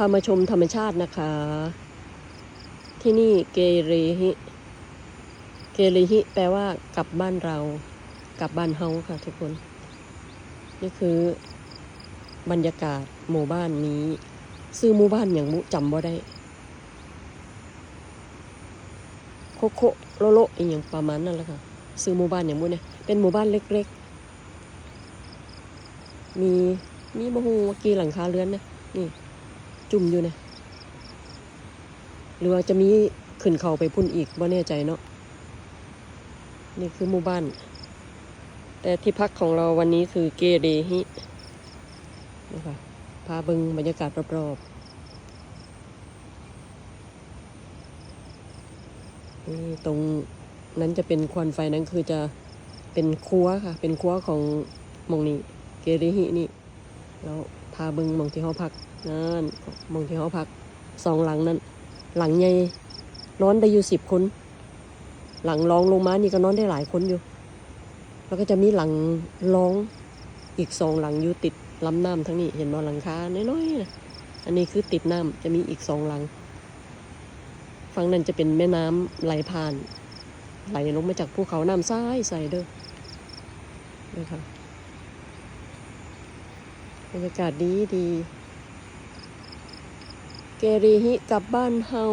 พามาชมธรรมชาตินะคะ ที่นี่เกเรฮิ เกเรฮิ แปลว่ากลับบ้านเรา กลับบ้านเฮาค่ะทุกคน นี่คือบรรยากาศหมู่บ้านนี้ ซื้อหมู่บ้านอย่างมุจำบ่ได้ โคโคโลโลอีกอย่างประมาณนั่นแหละค่ะ ซื้อหมู่บ้านอย่างมุเนี่ยเป็นหมู่บ้านเล็กๆ มีมีบ่ฮู้ว่ากี่หลังคาเรือนนะนี่ จุ่มอยู่เนี่ยหรือว่าจะมีขึ้นเขาไปพุ่นอีกบ่แน่ใจเนาะนี่คือหมู่บ้าน แต่ที่พักของเราวันนี้คือเกเรฮินะคะพาบิงบรรยากาศรอบๆนี่ตรงนั้นจะเป็นควันไฟนั้นคือจะเป็นครัวค่ะ เป็นครัวของมองนี้ เกเรฮินี่ แล้วพาบิงมองที่เขาพัก นั่นมองที่เขาพักสองหลังนั้น หลังใหญ่นอนได้อยู่สิบคน หลังรองลงมานี่ก็นอนได้หลายคนอยู่ แล้วก็จะมีหลังรองอีกสองหลังอยู่ติดลำน้ำทั้งนี้เห็นบ่หลังคาน้อยๆนะอันนี้คือติดน้ำจะมีอีกสองหลังฝั่งนั้นจะเป็นแม่น้ำไหลผ่าน ไหลลงมาจากภูเขาน้ำซ้ายใสเด้อนี่ค่ะบรรยากาศดีดี เกรีฮิกลับบ้านเฮา